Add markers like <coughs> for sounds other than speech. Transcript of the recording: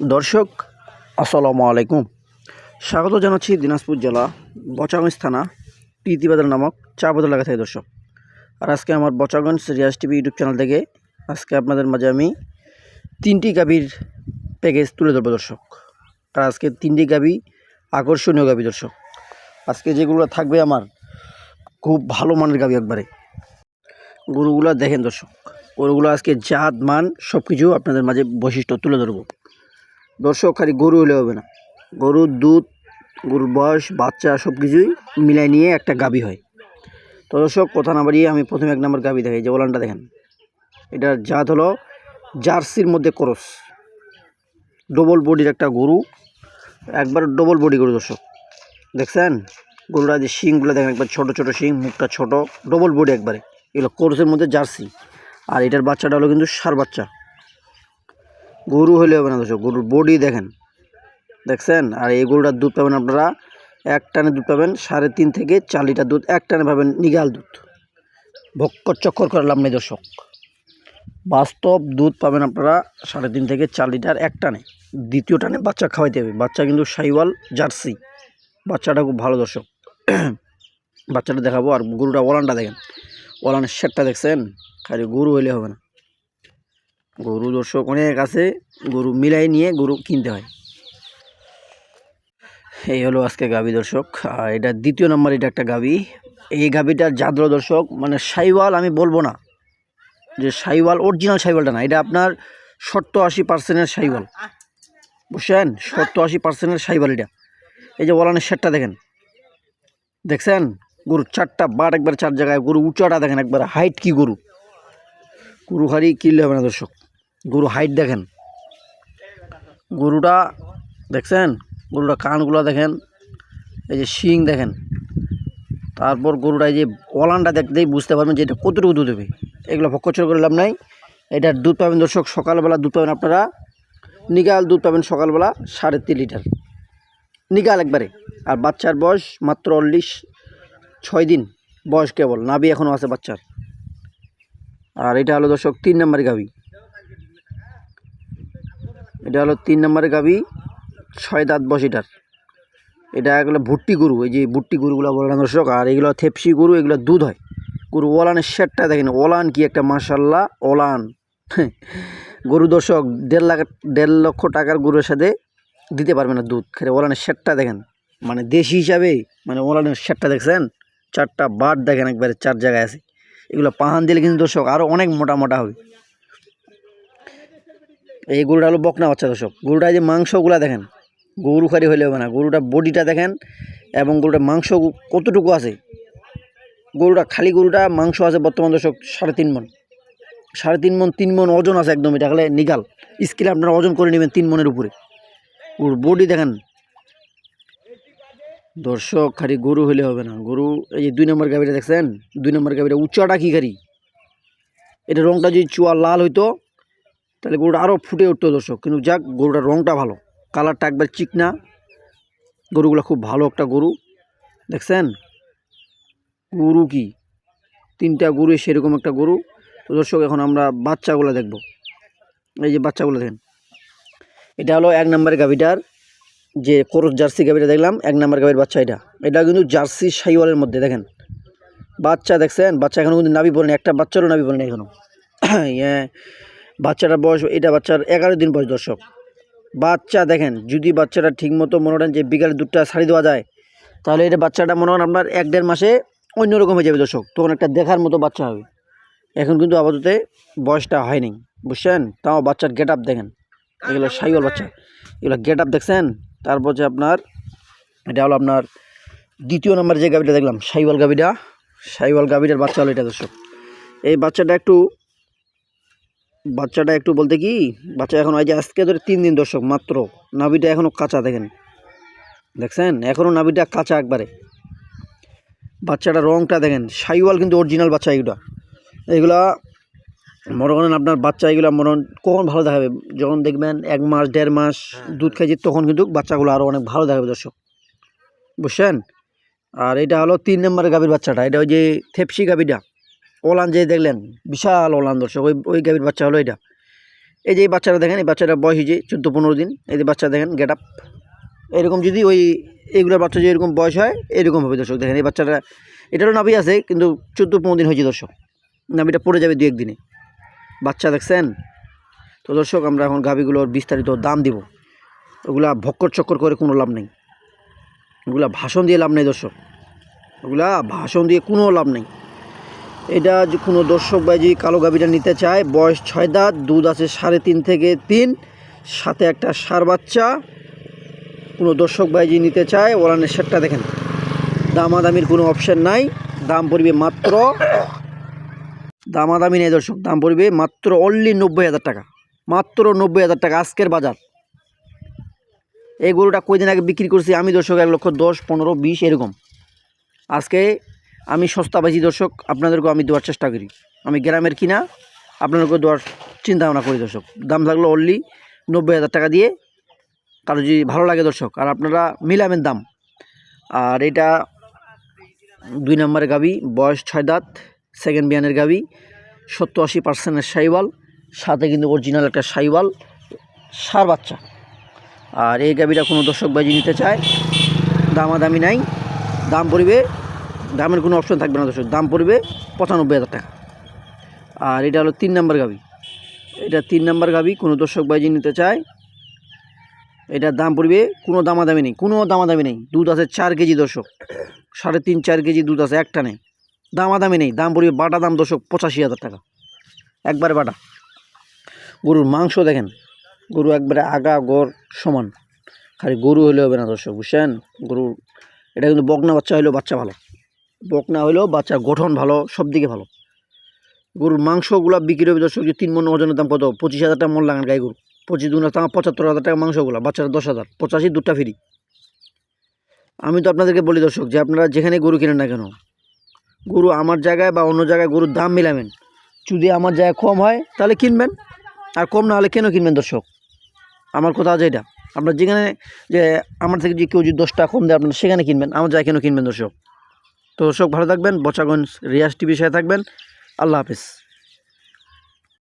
দর্শক, আসসালামু আলাইকুম। স্বাগত জানাচ্ছি দিনাজপুর জেলা বচাগঞ্জ থানা প্রীতিবাজার নামক চা বাজার লাগা থেকে দর্শক। আর আজকে আমার Bochaganj Riaz TV YouTube channel থেকে আজকে আপনাদের মাঝে আমি তিনটি গাভীর প্যাকেজ তুলে ধরবো দর্শক। আর আজকে তিনটি গাভী আকর্ষণীয় গাভী দর্শক। আজকে যেগুলো থাকবে আমার খুব ভালো মানের গাভী একবারে। গরুগুলো দেখেন দর্শক, গরুগুলো আজকে জাত, মান সব কিছু আপনাদের মাঝে বৈশিষ্ট্য তুলে ধরবো। দর্শক, খালি গরু হলে হবে না। গরুর দুধ, গরুর বয়স, বাচ্চা সব কিছুই মিলাই নিয়ে একটা গাবি হয়। তো দর্শক, কথা না বাড়িয়ে আমি প্রথমে এক নম্বর গাবি দেখাই, যে ওলানটা দেখেন। এটার জাত হলো জার্সির মধ্যে করস। ডবল বডির একটা গরু। একবার ডবল বডি গরু দর্শক। দেখছেন? গরুরা যে শিংগুলো দেখেন, একবার ছোট ছোট শিং, মুখটা ছোট ডবল বডি একবারে। এগুলো কোরসের মধ্যে জার্সি। আর এটার বাচ্চাটা হলো কিন্তু সার বাচ্চা। গরু হলে হবে না দর্শক, গরুর বডি দেখেন। দেখছেন? আর এই গরুটার দুধ পাবেন আপনারা, এক টানে দুধ পাবেন, সাড়ে তিন থেকে চার লিটার দুধ, এক টানে পাবেন নিগাল দুধ। ভক্কর চক্কর করে লাভ নেই দর্শক। বাস্তব দুধ পাবেন আপনারা সাড়ে তিন থেকে চার লিটার, এক টানে। দ্বিতীয় টানে বাচ্চা খাওয়াইতে হবে। বাচ্চা কিন্তু সাইওয়াল জার্সি। বাচ্চাটা খুব ভালো দর্শক। বাচ্চাটা দেখাবো। আর গরুটা ওলানটা দেখেন। ওলানের শেটটা দেখছেন? খালি গরু হইলে হবে না। গরু দর্শক অনেক আছে, গরু মিলাই নিয়ে গরু কিনতে হয়। এই হলো আজকে গাবি দর্শক, আর এটা দ্বিতীয় নম্বর, এটা একটা গাবি। এই গাবিটার জাদ্র দর্শক মানে সাইওয়াল আমি বলব না, যে সাইওয়াল অরিজিনাল সাইওয়ালটা না, এটা আপনার সত্তর আশি পার্সেন্টের সাইওয়াল। বুঝছেন? সত্তর আশি পার্সেন্টের সাইওয়াল এটা। এই যে ওলানের শেটটা দেখেন। দেখছেন? গরুর চারটা বাট একবার চার জায়গায়, গরু উঁচাটা দেখেন একবার, হাইট কি গরু? গরু হারি কিনলে হবে না দর্শক। গরু হাইট দেখেন। গরুটা দেখছেন? গরুটা কানগুলো দেখেন। এই যে শিং দেখেন। তারপর গরুটা এই যে ওলানটা দেখতেই বুঝতে পারবেন যে এটা কতটুকু দুধ দেবে এগুলো ভক্কচর করে লাভ নাই। এটার দুধ পাবেন দর্শক, সকালবেলা দুধ পাবেন আপনারা। নিগাল দুধ পাবেন সকালবেলা সাড়ে তিন লিটার। নিগাল একবারে। আর বাচ্চার বয়স মাত্র অল্লিশ ছয় দিন। বয়স কেবল। নাভি এখনও আছে বাচ্চার। আর এটা হলো দর্শক তিন নম্বরের গাভি। এটা হলো তিন নম্বরের গাভি, ছয় দাঁত বস এটার। এটা এগুলো ভুট্টি গরু, এই যে ভুট্টি গরুগুলো বলে দর্শক, আর এগুলো থেপসি গরু, এগুলো দুধ হয়। গরু ওলানের শেটটা দেখেন, ওলান কি একটা মাসাল্লাহ ওলান। <laughs> গরু দর্শক, দেড় লাখ, দেড় লক্ষ টাকার গরুর সাথে দিতে পারবে না দুধ, খেলে ওলানের শেটটা দেখেন। মানে দেশি হিসাবে মানে ওলানের শেটটা দেখছেন? চারটা বাট দেখেন একবারে, চার জায়গায় আছে। এগুলো পাহান দিলে কিন্তু দর্শক আরও অনেক মোটা মোটা হবে। এই গরুটা হলো বকনা বাচ্চা দর্শক। গরুটা যে মাংসগুলা দেখেন, গরু খারি হলে হবে না। গরুটা বডিটা দেখেন এবং গরুটার মাংস কতটুকু আছে? গরুটা খালি গরুটা, মাংস আছে বর্তমান দর্শক সাড়ে তিন মন সাড়ে তিন মন তিন মন ওজন আছে একদম এটা হলে নিগাল স্কেলে আপনারা ওজন করে নেবেন তিন মনের উপরে। গরুর বডি দেখেন। দর্শক, খালি গরু হলে হবে না। গরু এই যে দুই নম্বর গাড়িটা দেখছেন, দুই নম্বর গাড়িটা উচ্চাটা কি গাড়ি? এটা রংটা যদি চুয়া লাল হইতো তাহলে গরুটা আরও ফুটে উঠতো দর্শক। কিন্তু যাক, গরুটার রঙটা ভালো। কালারটা একবার চিকনা গরুগুলো খুব ভালো একটা গরু। দেখছেন? গরু কি? তিনটা গরু সেরকম একটা গরু। তো দর্শক, এখন আমরা বাচ্চাগুলো দেখব। এই যে বাচ্চাগুলো দেখেন। এটা হলো এক নম্বরের গাভিটার যে কোরস জার্সি গাভিটা দেখলাম, এক নম্বর গাভির বাচ্চা এটা। এটা কিন্তু জার্সি সাইওয়ালের মধ্যে, দেখেন। বাচ্চা দেখছেন? বাচ্চা এখনও কিন্তু নাবি বলেনি, একটা বাচ্চারও নাবি বলেনি এখনও হ্যাঁ <coughs> বাচ্চাটার বয়স, এটা বাচ্চার এগারো দিন বয়স, দর্শক। বাচ্চা দেখেন, যদি বাচ্চাটা ঠিকমতো মনে করেন যে বিকালে দুধটা ছাড়ি দেওয়া যায়, তাহলে এটা বাচ্চাটা মনে করেন আপনার এক দেড় মাসে অন্যরকম হয়ে যাবে, দর্শক। তখন একটা দেখার মতো বাচ্চা হবে। এখন কিন্তু আপাতত বয়সটা হয়নি, বুঝছেন? তাও বাচ্চার গেট আপ দেখেন। এগুলো সাইওয়াল বাচ্চা। এগুলো গেট আপ দেখছেন? তারপর যে আপনার, এটা হলো আপনার দ্বিতীয় নম্বর যে গাভিটা দেখলাম, সাইওয়াল গাভিটা। সাইওয়াল গাভিটার বাচ্চা হলো এটা, দর্শক। এই বাচ্চাটা একটু বাচ্চাটা একটু বলতে কি, বাচ্চা এখন ওই যে আজকে ধরে তিন দিন দর্শক মাত্র, নাভিটা এখনও কাঁচা দেখেন। দেখছেন? এখনও নাভিটা কাঁচা একবারে। বাচ্চাটা রংটা দেখেন, সাইওয়াল কিন্তু অরিজিনাল বাচ্চা এগুলা। এগুলা মনে করেন আপনার বাচ্চা এগুলো মনে কখন ভালো দেখাবে? যখন দেখবেন এক মাস, দেড় মাস দুধ খাইছে, তখন কিন্তু বাচ্চাগুলো আরও অনেক ভালো দেখাবে দর্শক। বুঝছেন? আর এটা হলো তিন নম্বরের গাভীর বাচ্চাটা, এটা ওই যে থেপসি গাভীটা। ওলান যে দেখলেন, বিশাল ওলান দর্শক ওই ওই গাভীর বাচ্চা হলো এটা। এই যে এই বাচ্চারা দেখেন, এই বাচ্চাটা বয়স হয়েছে চোদ্দ পনেরো দিন, এই যে বাচ্চা দেখেন গেট আপ এরকম যদি ওই এইগুলোর বাচ্চা যদি এরকম বয়স হয়, এরকম হবে দর্শক, দেখেন এই বাচ্চাটা, এটারও নাভি আছে, কিন্তু চোদ্দ পনেরো দিন হয়েছে দর্শক। নাভিটা পড়ে যাবে দু একদিনে। বাচ্চা দেখছেন? তো দর্শক, আমরা এখন গাভিগুলোর বিস্তারিত দাম দিব। ওগুলা ভক্কর চক্কর করে কোনো লাভ নেই। ওগুলা ভাষণ দিয়ে লাভ নেই দর্শক। ওগুলা ভাষণ দিয়ে কোনো লাভ নেই। এটা যে কোনো দর্শক ভাই যদি কালো গাভিটা নিতে চায়, বয়স ছয় দাঁত, দুধ আছে সাড়ে তিন থেকে তিন, সাথে একটা সার বাচ্চা। কোনো দর্শক ভাই যদি নিতে চায় ওলানের সেটটা দেখেন, দামাদামির কোনো অপশান নাই, দাম পড়বে মাত্র দামাদামি নেই দর্শক, দাম পড়বে মাত্র অনলি নব্বই হাজার টাকা, মাত্র নব্বই হাজার টাকা আজকের বাজার। এই গরুটা কয়দিন আগে বিক্রি করছি আমি দর্শক, এক লক্ষ দশ, পনেরো, বিশ, এরকম। আজকে আমি সস্তা বেশি দর্শক, আপনাদেরকেও আমি দেওয়ার চেষ্টা করি। আমি গ্রামের কিনা, আপনাদেরকেও দেওয়ার চিন্তা ভাবনা করি দর্শক। দাম থাকল অনলি নব্বই হাজার টাকা দিয়ে। কারও যদি ভালো লাগে দর্শক, আর আপনারা মিলামের দাম। আর এটা দুই নম্বরের গাবি, বয়স ছয় দাঁত সেকেন্ড বিয়ানের গাবি, সত্তর আশি পার্সেন্টের সাইওয়াল, সাথে কিন্তু অরিজিনাল একটা সাইওয়াল, সার বাচ্চা। আর এই গাবিটা কোনো দর্শক বাজি নিতে চায়, দামাদামি নাই, দাম পড়বে দামের কোনো অপশন থাকবে না দর্শক। দাম পড়বে পঁচানব্বই হাজার টাকা। আর এটা হলো তিন নাম্বার গাবি। এটা তিন নাম্বার গাবি, কোনো দর্শক বাইজি নিতে চায়, এটার দাম পড়বে, কোনো দামাদামি নেই, কোনো দামাদামি নেই। দুধ আছে চার কেজি দর্শক। সাড়ে তিন, চার কেজি দুধ আছে একটা নেই। দামাদামি নেই, দাম পড়বে বাটা দাম দর্শক পঁচাশি হাজার টাকা। একবারে বাটা। গরুর মাংস দেখেন, গরু একবারে আগা, গড় সমান। খালি গরু হলে হবে না দর্শক, বুঝছেন? গরু এটা কিন্তু বকনা বাচ্চা হলেও বাচ্চা ভালো। বকনা হলেও বাচ্চার গঠন ভালো, সব দিকে ভালো। গরুর মাংসগুলো বিক্রি হবে দর্শক যে তিন মন ওজনের দাম কত? পঁচিশ হাজার টাকা মন লাগান গাই গরু। পঁচিশ দুনা টাকা পঁচাত্তর হাজার টাকা মাংসগুলো, বাচ্চারা দশ হাজার। পঁচাশি দুটা ফ্রি। আমি তো আপনাদেরকে বলি দর্শক, যে আপনারা যেখানে গরু কেনেন না কেন, গরু আমার জায়গায় বা অন্য জায়গায় গরুর দাম মিলাবেন। যদি আমার জায়গায় কম হয়, তাহলে কিনবেন। আর কম না হলে কেন কিনবেন দর্শক? আমার কথা আছে এটা আপনার যেখানে, যে আমার থেকে যে কেউ যদি দশ টাকা কম দেয় আপনারা সেখানে কিনবেন। আমার জায়গায় কেন কিনবেন দর্শক? তো দর্শক ভালো থাকবেন। বচাগঞ্জ রিয়াজ টিভির সাথে থাকবেন। আল্লাহ হাফিজ।